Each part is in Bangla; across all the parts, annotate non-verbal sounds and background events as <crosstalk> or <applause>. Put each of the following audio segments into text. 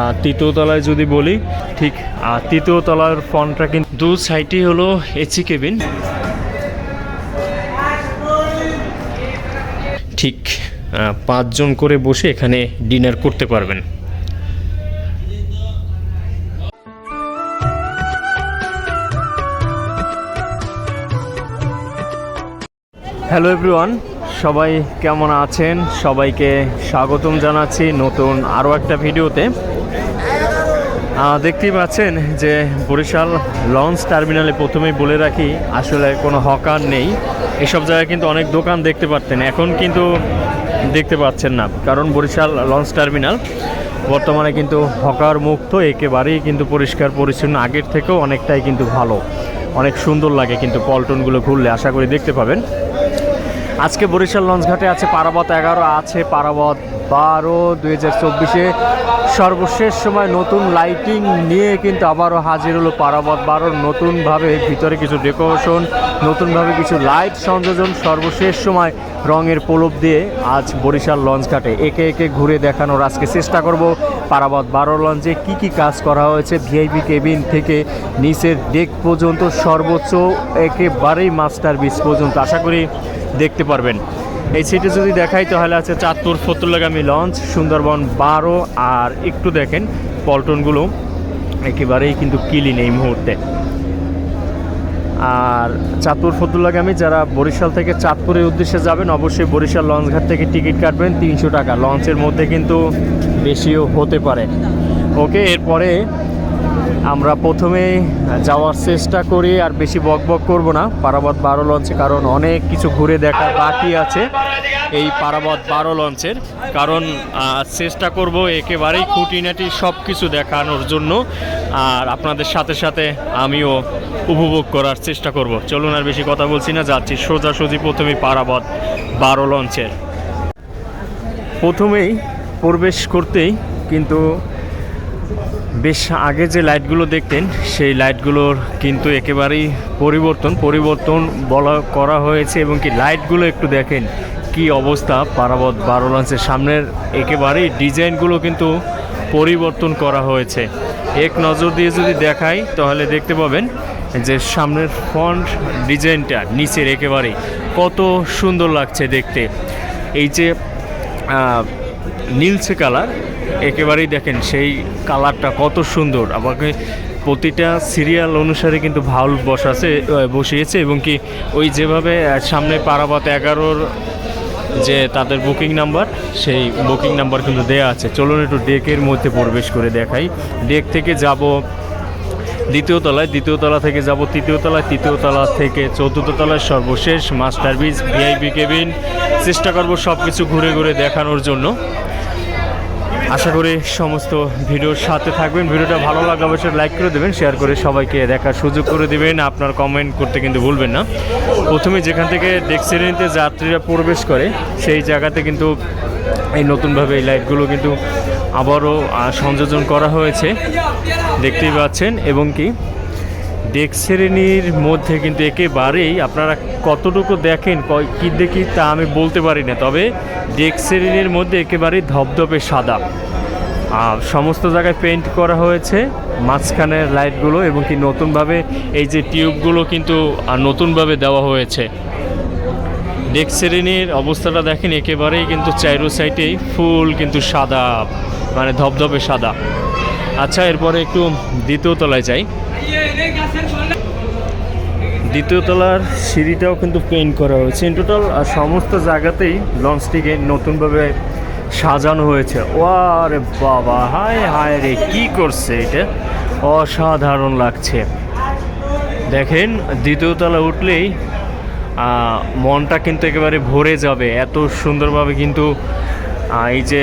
আর তৃতীয় তলায় যদি বলি, ঠিক, আর তৃতীয় তলার ফ্রন্টটা কিন্তু দু সাইডেই হলো এসি কেবিন ঠিক পাঁচজন করে বসে এখানে ডিনার করতে পারবেন। হ্যালো এভরিওয়ান সবাই কেমন আছেন? সবাইকে স্বাগতম জানাচ্ছি নতুন আরও একটা ভিডিওতে। দেখতেই পাচ্ছেন যে বরিশাল লঞ্চ টার্মিনালে প্রথমেই বলে রাখি, আসলে কোনো হকার নেই। এসব জায়গায় কিন্তু অনেক দোকান দেখতে পারতেন এখন কিন্তু দেখতে পাচ্ছেন না, কারণ বরিশাল লঞ্চ টার্মিনাল বর্তমানে কিন্তু হকার মুক্ত, একেবারেই কিন্তু পরিষ্কার পরিচ্ছন্ন, আগের থেকেও অনেকটাই কিন্তু ভালো। অনেক সুন্দর লাগে কিন্তু পল্টনগুলো ঘুরলে, আশা করি দেখতে পাবেন। আজকে বরিশাল লঞ্চঘাটে আছে পারাবত এগারো, আছে পারাবত বারো, দুই হাজার চব্বিশে সর্বশেষ সময় নতুন লাইটিং নিয়ে কিন্তু আবারও হাজির হলো পারাবত বারোর। নতুনভাবে ভিতরে কিছু ডেকোরেশন নতুনভাবে কিছু লাইট সংযোজন, সর্বশেষ সময় রঙের প্রলোভ দিয়ে আজ বরিশাল লঞ্চঘাটে একে একে ঘুরে দেখানোর আজকে চেষ্টা করব পারাবত বারো লঞ্চে কি কি কাজ করা হয়েছে। ভিআইপি কেবিন থেকে নিচের ডেক পর্যন্ত সর্বোচ্চ একেবারেই মাস্টার বিচ পর্যন্ত আশা করি দেখতে পারবেন। এই সিটে যদি দেখাই, তাহলে আছে চাঁদপুর ফতুল্লাগামী লঞ্চ, সুন্দরবন বারো, আর একটু দেখেন পল্টনগুলো একেবারেই কিন্তু কিলিন এই মুহূর্তে। আর চাঁদপুর ফতুল্লাগামী, যারা বরিশাল থেকে চাঁদপুরের উদ্দেশ্যে যাবেন, অবশ্যই বরিশাল লঞ্চঘাট থেকে টিকিট কাটবেন, তিনশো টাকা। লঞ্চের মধ্যে কিন্তু বেশিও হতে পারে। ওকে, এরপরে আমরা প্রথমে যাওয়ার চেষ্টা করি আর বেশি বক বক করব না। পারাবত বারো লঞ্চে, কারণ অনেক কিছু ঘুরে দেখা বাকি আছে এই পারাবত বারো লঞ্চের। কারণ চেষ্টা করব একেবারেই খুঁটিনাটি সব কিছু দেখানোর জন্য। আর আপনাদের সাথে সাথে আমিও উপভোগ করার চেষ্টা করব। চলুন আর বেশি কথা বলছি না, যাচ্ছি সোজাসুজি প্রথমেই পারাবত বারো লঞ্চের। প্রথমেই প্রবেশ করতেই কিন্তু বেশ আগে যে লাইটগুলো দেখতেন, সেই লাইটগুলোর কিন্তু একেবারেই পরিবর্তন পরিবর্তন বলা, করা হয়েছে এবং কি লাইটগুলো একটু দেখেন কি অবস্থা পারাবত বারো লঞ্চের সামনের একেবারেই ডিজাইনগুলো কিন্তু পরিবর্তন করা হয়েছে। এক নজর দিয়ে যদি দেখাই, তাহলে দেখতে পাবেন যে সামনের ফ্রন্ট ডিজাইনটা নিচের একেবারেই কত সুন্দর লাগছে দেখতে। এই যে নীলচে কালার একেবারেই দেখেন সেই কালারটা কত সুন্দর। আমাকে প্রতিটা সিরিয়াল অনুসারে কিন্তু ভাউল বসাছে বসিয়েছে এবং কি ওই যেভাবে সামনে পারাবাত এগারোর যে তাদের বুকিং নাম্বার, সেই বুকিং নাম্বার কিন্তু দেয়া আছে। চলুন একটু ডেকের মধ্যে প্রবেশ করে দেখাই। ডেক থেকে যাব দ্বিতীয় তলায়, দ্বিতীয় তলা থেকে যাব তৃতীয় তলায়, তৃতীয় তলা থেকে চতুর্থ তলায় সর্বশেষ মাস্টার বিচ ভিআইপি কেবিন। চেষ্টা করব সব কিছু ঘুরে ঘুরে দেখানোর জন্য। আশা করি সমস্ত ভিডিওর সাথে থাকবেন। ভিডিওটা ভালো লাগলে অবশ্যই লাইক করে দেবেন শেয়ার করে সবাইকে দেখার সুযোগ করে দেবেন। আপনার কমেন্ট করতে কিন্তু ভুলবেন না। প্রথমে যেখান থেকে ডেক্সিডেন্টে যাত্রীরা প্রবেশ করে, সেই জায়গাতে কিন্তু এই নতুনভাবে এই লাইটগুলো কিন্তু আবারও সংযোজন করা হয়েছে। দেখতেই পাচ্ছেন, এবং কি ডেক শ্রেণির মধ্যে কিন্তু একেবারেই আপনারা কতটুকু দেখেন ক- দেখি তা আমি বলতে পারি না। তবে ডেক শ্রেণির মধ্যে একেবারেই ধপধপে সাদা। আর সমস্ত জায়গায় পেইন্ট করা হয়েছে মাঝখানের লাইটগুলো এবং কি নতুনভাবে এই যে টিউবগুলো কিন্তু নতুনভাবে দেওয়া হয়েছে। ডেক শ্রেণির অবস্থাটা দেখেন, একেবারেই কিন্তু চাইরো সাইডেই ফুল কিন্তু সাদা মানে ধপধপে সাদা। আচ্ছা এরপরে একটু দ্বিতীয় তলায় যাই। দ্বিতীয় তলার সিঁড়িটাও কিন্তু পেইন্ট করা হয়েছে। ইন টোটাল সমস্ত জায়গাতেই লঞ্চটিকে নতুনভাবে সাজানো হয়েছে। ও আরে বাবা, হায় হায় রে, কি করছে এটা? অসাধারণ লাগছে। দেখেন, দ্বিতীয় তলা উঠলেই মনটা কিন্তু একেবারে ভরে যাবে। এত সুন্দরভাবে কিন্তু এই যে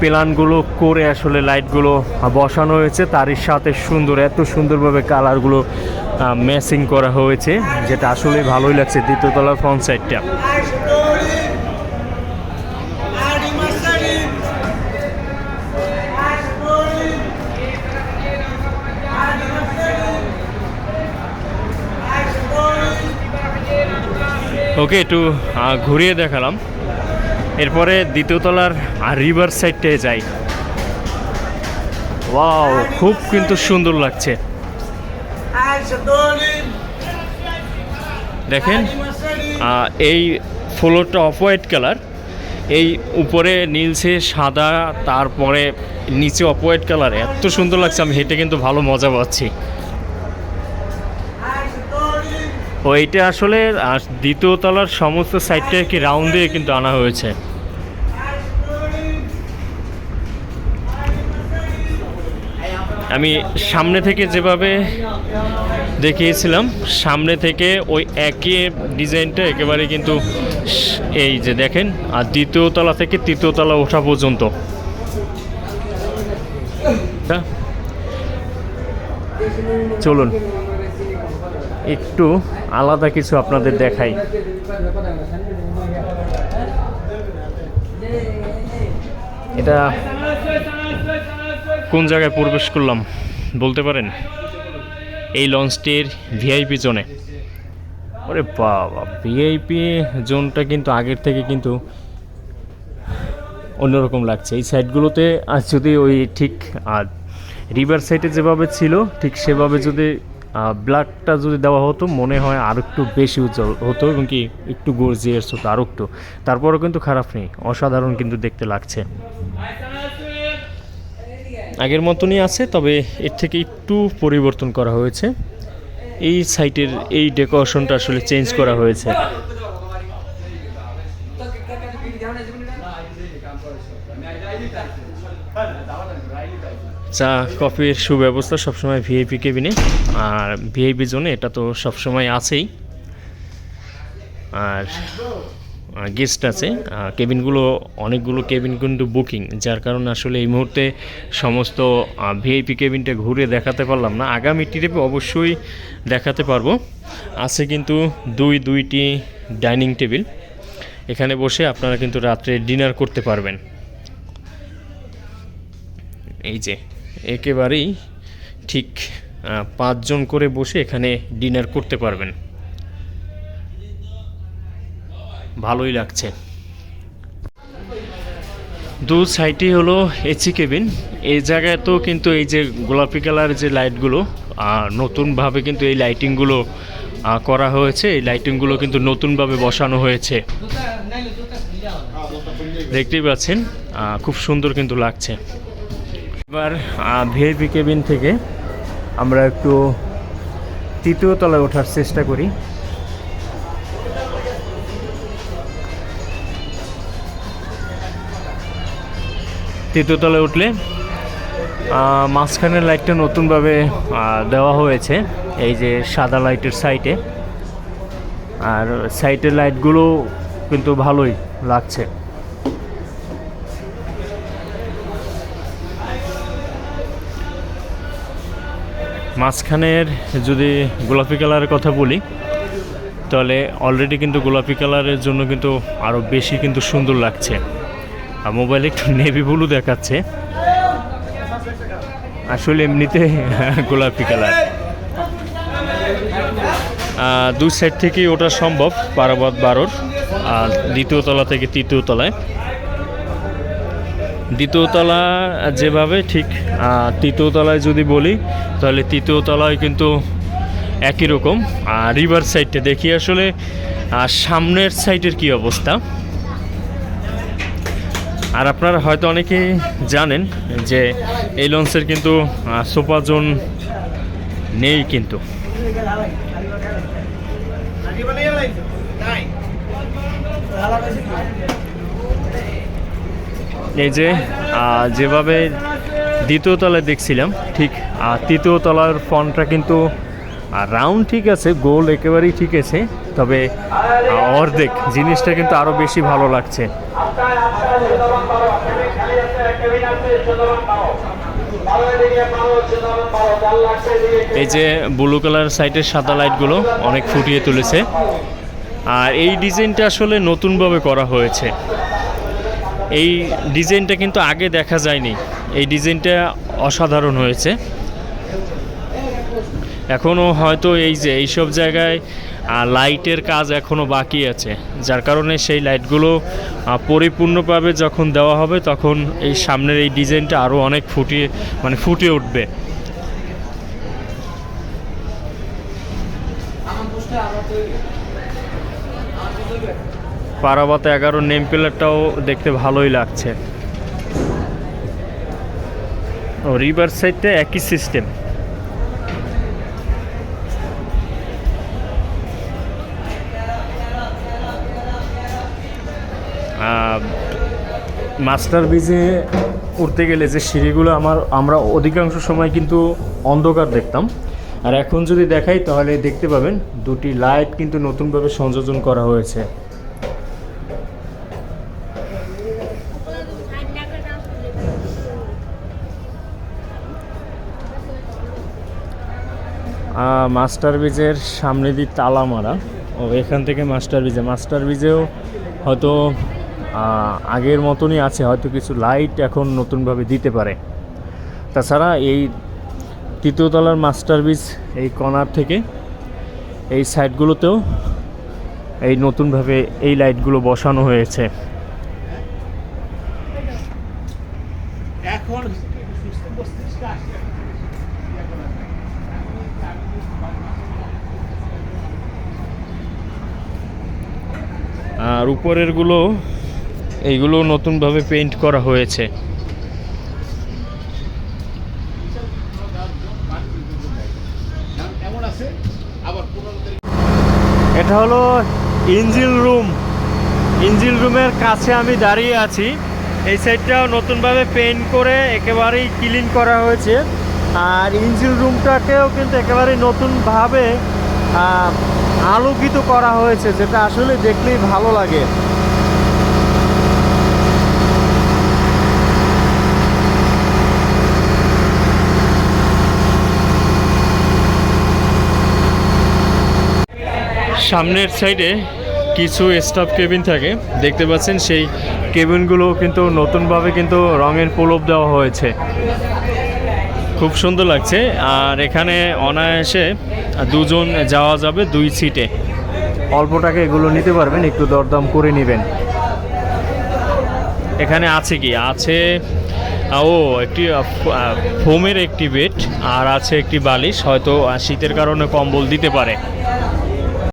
প্ল্যানগুলো করে আসলে লাইটগুলো বসানো হয়েছে, তারই সাথে সুন্দর, এত সুন্দরভাবে কালারগুলো ম্যাচিং করা হয়েছে, যেটা আসলে ভালোই লাগছে দ্বিতীয়তলার ফ্রন্ট সাইডটা ওকে একটু ঘুরিয়ে দেখালাম। এরপরে দ্বিতীয় তলার রিভার সাইডটায় যাই। ওয়াও, খুব কিন্তু সুন্দর লাগছে। দেখেন এই ফ্লোরটা অফ হোয়াইট কালার। এই উপরে নীলসে সাদা, তারপরে নিচে অফ হোয়াইট কালার। এত সুন্দর লাগছে, আমি হেঁটে কিন্তু ভালো মজা পাচ্ছি। ও, এইটা আসলে দ্বিতীয় তলার সমস্ত সাইডটা কি রাউন্ড দিয়ে কিন্তু আনা হয়েছে? আমি সামনে থেকে যেভাবে দেখিয়েছিলাম, সামনে থেকে ওই একই ডিজাইনটা একেবারে কিন্তু এই যে দেখেন, আর দ্বিতীয় তলা থেকে তৃতীয় তলা ওঠা পর্যন্ত। চলুন, একটু আলাদা কিছু আপনাদের দেখাই। এটা কোন জায়গায় প্রবেশ করলাম বলতে পারেন? এই লঞ্চটির ভিআইপি জোনে। ওরে বাবা ভিআইপি জোনটা কিন্তু আগের থেকে কিন্তু অন্যরকম লাগছে। এই সাইডগুলোতে আজ যদি ওই ঠিক রিভার সাইডে যেভাবে ছিল ঠিক সেভাবে যদি ব্ল্যাকটা যদি দেওয়া হতো, মনে হয় আর একটু বেশি উজ্জ্বল হতো এবং কি একটু গর্জিয়াস হতো আরও একটু। তারপরও কিন্তু খারাপ নেই, অসাধারণ কিন্তু দেখতে লাগছে। আগের মতনই আছে, তবে এর থেকে একটু পরিবর্তন করা হয়েছে। এই সাইটের এই ডেকোরেশনটা আসলে চেঞ্জ করা হয়েছে। চা কফির সুব্যবস্থা সবসময় ভিআইপি কেবিনে আর ভিআইপি জোনে এটা তো সবসময় আছেই। আর গেস্ট আছে। কেবিনগুলো অনেকগুলো কেবিন কিন্তু বুকিং যার কারণে আসলে এই মুহূর্তে সমস্ত ভিআইপি কেবিনটা ঘুরে দেখাতে পারলাম না। আগামী ট্রিপে অবশ্যই দেখাতে পারব। আছে কিন্তু দুই দুইটি ডাইনিং টেবিল এখানে বসে আপনারা কিন্তু রাত্রে ডিনার করতে পারবেন। এই যে, একেবারেই ঠিক পাঁচজন করে বসে এখানে ডিনার করতে পারবেন। ভালোই লাগছে। দু সাইডে হলো এসি কেবিন। এই জায়গায় তো কিন্তু এই যে গোলাপি কালার যে লাইটগুলো নতুনভাবে কিন্তু এই লাইটিংগুলো করা হয়েছে। এই লাইটিংগুলো কিন্তু নতুনভাবে বসানো হয়েছে। দেখতেই পাচ্ছেন খুব সুন্দর কিন্তু লাগছে। এবার ভিআইপি কেবিন থেকে আমরা একটু তৃতীয় তলায় ওঠার চেষ্টা করি। তৃতীয় তলায় উঠলে মাঝখানের লাইটটা নতুনভাবে দেওয়া হয়েছে। এই যে সাদা লাইটের সাইটে আর সাইডের লাইটগুলো কিন্তু ভালোই লাগছে। মাঝখানের যদি গোলাপি কালারের কথা বলি, তাহলে অলরেডি কিন্তু গোলাপি কালারের জন্য কিন্তু আরও বেশি কিন্তু সুন্দর লাগছে। আর মোবাইলে একটু নেভি ব্লু দেখাচ্ছে। আসলে এমনিতে <laughs> গোলাপি কালার দুই সাইড থেকেই ওটা সম্ভব পারাবাদ বারোর, আর দ্বিতীয় তলা থেকে তৃতীয় তলায়। দ্বিতীয় তলা যেভাবে ঠিক তৃতীয় তলায় যদি বলি, তাহলে তৃতীয় তলায় কিন্তু একই রকম। আর রিভার সাইডটা দেখি আসলে সামনের সাইডের কি অবস্থা? আর আপনারা হয়তো অনেকেই জানেন যে, এই লঞ্চের কিন্তু সোফা জোন নেই কিন্তু। এই যে যেভাবে দ্বিতীয় তলায় দেখছিলাম ঠিক আহ, তৃতীয় তলার ফন্টটা কিন্তু রাউন্ড ঠিক আছে গোল একেবারেই ঠিক আছে তবে অর্ধেক জিনিসটা কিন্তু আরও বেশি ভালো লাগছে। এই যে ব্লু কালার সাইডের সাদা লাইটগুলো অনেক ফুটিয়ে তুলেছে। আর এই ডিজাইনটা আসলে নতুনভাবে করা হয়েছে। এই ডিজাইনটা কিন্তু আগে দেখা যায়নি। এই ডিজাইনটা অসাধারণ হয়েছে। এখনও হয়তো এই যে এইসব জায়গায় লাইটের কাজ এখনও বাকি আছে। যার কারণে সেই লাইটগুলো পরিপূর্ণভাবে যখন দেওয়া হবে তখন এই সামনের এই ডিজাইনটা আরও অনেক ফুটিয়ে মানে ফুটে উঠবে। পারাবাতে এগারো নেম প্লেটটাও দেখতে ভালোই লাগছে। ও রিভার সাইডটা একই সিস্টেম মাস্টার ব্রিজে উঠতে গেলে যে সিঁড়িগুলো আমার, আমরা অধিকাংশ সময় কিন্তু অন্ধকার দেখতাম। আর এখন যদি দেখাই, তাহলে দেখতে পাবেন দুটি লাইট কিন্তু নতুনভাবে সংযোজন করা হয়েছে। মাস্টার ব্রিজের সামনে দিয়ে তালা মারা। ও, এখান থেকে মাস্টার ব্রিজে মাস্টার ব্রিজেও হয়তো আগের মতনই আছে হয়তো কিছু লাইট এখন নতুনভাবে দিতে পারে। তাছাড়া এই তৃতীয়তলার মাস্টার ব্রিজ এই কর্নার থেকে এই সাইডগুলোতেও এই নতুনভাবে এই লাইটগুলো বসানো হয়েছে। এখন আর উপরেরগুলো এইগুলো নতুনভাবে পেইন্ট করা হয়েছে। এটা হলো ইঞ্জিল রুম। ইঞ্জিল রুমের কাছে আমি দাঁড়িয়ে আছি। এই সাইডটাও নতুনভাবে পেইন্ট করে একেবারেই ক্লিন করা হয়েছে। আর ইঞ্জিল রুমটাকেও কিন্তু একেবারেই নতুনভাবে আলোকিত করা হয়েছে, যেটা আসলে দেখলেই ভালো লাগে। সামনের সাইডে কিছু স্টাফ কেবিন থাকে। দেখতে পাচ্ছেন সেই কেবিনগুলো কিন্তু নতুনভাবে কিন্তু রঙের প্রলোভ দেওয়া হয়েছে। খুব সুন্দর লাগছে। আর এখানে অনায়াসে দুজন যাওয়া যাবে দুই সিটে অল্প টাকা এগুলো নিতে পারবেন, একটু দরদাম করে নেবেন। এখানে আছে কি? আছে ও, একটি ফোমের একটি বেড আর আছে একটি বালিশ। হয়তো শীতের কারণে কম্বল দিতে পারে।